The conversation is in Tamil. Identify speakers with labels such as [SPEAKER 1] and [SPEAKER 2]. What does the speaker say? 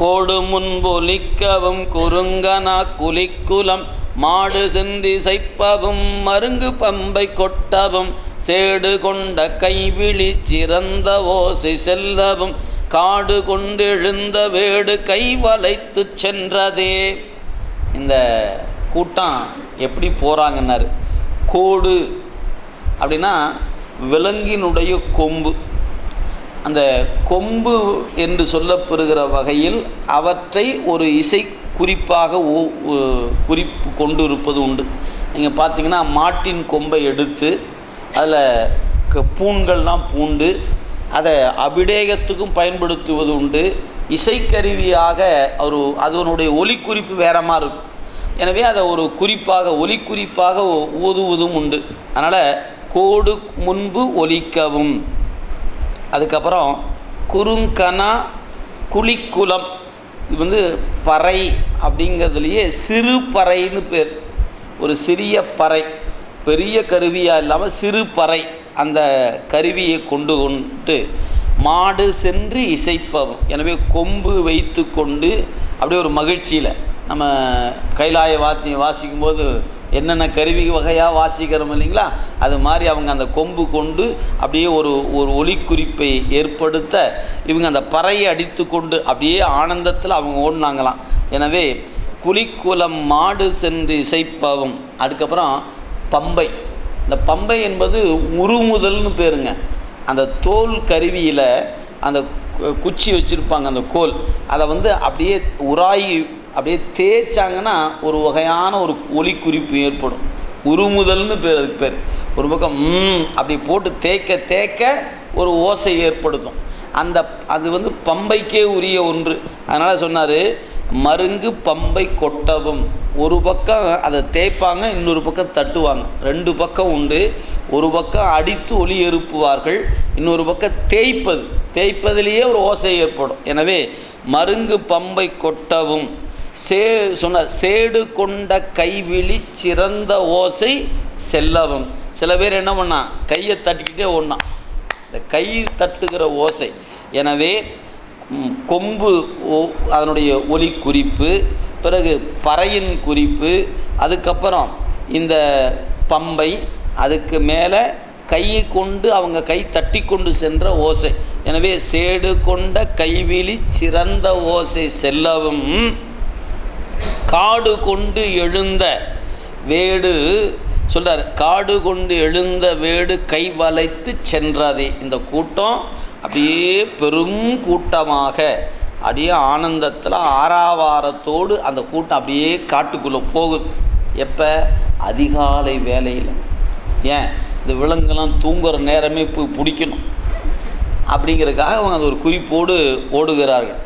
[SPEAKER 1] கோடு முன்பொலிக்கவும் குறுங்கனா குலிக்குலம் மாடு சென்றிசைப்பவும் மருங்கு பம்பை கொட்டவும் சேடு கொண்ட கைவிழி சிறந்த ஓசை செல்லவும் காடு கொண்டெழுந்த வேடு கை வளைத்து சென்றதே. இந்த கூட்டம் எப்படி போகிறாங்கன்னாரு கோடு அப்படின்னா விலங்கினுடைய கொம்பு. அந்த கொம்பு என்று சொல்லப்பெறுகிற வகையில் அவற்றை ஒரு இசை குறிப்பாக ஓ- குறிப்பு கொண்டு இருப்பது உண்டு. நீங்கள் பார்த்தீங்கன்னா மாட்டின் கொம்பை எடுத்து அதில் பூண்கள்லாம் பூண்டு அதை அபிடேகத்துக்கும் பயன்படுத்துவது உண்டு. இசைக்கருவியாக ஒரு அதனுடைய ஒலிக்குறிப்பு வேற மாதிரி இருக்கும் எனவே அதை ஒரு குறிப்பாக ஒலிக்குறிப்பாக ஓ- உண்டு. அதனால் கோடு முன்பு ஒலிக்கவும். அதுக்கப்புறம் குறுங்கனா குழிக்குளம். இது வந்து பறை அப்படிங்கிறதுலையே சிறு பறைன்னு பேர். ஒரு சிறிய பறை. பெரிய கருவியாக இல்லாமல் சிறு பறை அந்த கருவியை கொண்டு கொண்டு மாடு சென்று இசைப்பவும் எனவே கொம்பு வைத்து கொண்டு அப்படியே ஒரு மகிழ்ச்சியில் நம்ம கைலாய வாத்தியம் வாசிக்கும்போது என்னென்ன கருவி வகையாக வாசிக்கிறோம் இல்லைங்களா? அது மாதிரி அவங்க அந்த கொம்பு கொண்டு அப்படியே ஒரு ஒரு ஒலிக்குறிப்பை ஏற்படுத்த இவங்க அந்த பறையை அடித்து கொண்டு அப்படியே ஆனந்தத்தில் அவங்க ஓடினாங்களாம். எனவே குலிக்குலம் மாடு சென்று இசைப்பவும். அதுக்கப்புறம் பம்பை. இந்த பம்பை என்பது உருமுதல்னு பேருங்க. அந்த தோல் கருவியில் அந்த குச்சி வச்சுருப்பாங்க அந்த கோல். அதை வந்து அப்படியே உராயி அப்படியே தேய்ச்சாங்கன்னா ஒரு வகையான ஒரு ஒலிக்குறிப்பு ஏற்படும். உருமுதல்னு பேர் அதுக்கு பேர். ஒரு பக்கம் ம் அப்படி போட்டு தேய்க்க தேய்க்க ஒரு ஓசை ஏற்படுத்தும். அந்த அது வந்து பம்பைக்கே உரிய ஒன்று. அதனால் சொன்னார் மருங்கு பம்பை கொட்டவும். ஒரு பக்கம் அதை தேய்ப்பாங்க இன்னொரு பக்கம் தட்டுவாங்க. ரெண்டு பக்கம் உண்டு. ஒரு பக்கம் அடித்து ஒலி எழுப்புவார்கள் இன்னொரு பக்கம் தேய்ப்பது. தேய்ப்பதிலேயே ஒரு ஓசை ஏற்படும். எனவே மருங்கு பம்பை கொட்டவும். சே சொன்ன சேடு கொண்ட கைவிழி சிறந்த ஓசை செல்லவும். சில பேர் என்ன பண்ணா கையை தட்டிக்கிட்டே ஒன்றா இந்த கை தட்டுகிற ஓசை. எனவே கொம்பு அதனுடைய ஒலி குறிப்பு பிறகு பறையின் குறிப்பு அதுக்கப்புறம் இந்த பம்பை அதுக்கு மேலே கையை கொண்டு அவங்க கை தட்டி கொண்டு சென்ற ஓசை. எனவே சேடு கொண்ட கைவிழி சிறந்த ஓசை செல்லவும். காடு கொண்டு எழுந்த வேடு சொல்கிறார் காடு கொண்டு எழுந்த வேடு கை வளைத்து சென்றதே. இந்த கூட்டம் அப்படியே பெரும் கூட்டமாக அப்படியே ஆனந்தத்தில் ஆறாவாரத்தோடு அந்த கூட்டம் அப்படியே காட்டுக்குள்ளே போகுது. எப்போ? அதிகாலை வேலையில் ஏன்? இந்த விலங்குலாம் தூங்குற நேரமே போய் பிடிக்கணும். அப்படிங்கிறதுக்காக அவங்க அது ஒரு குறிப்போடு ஓடுகிறார்கள்.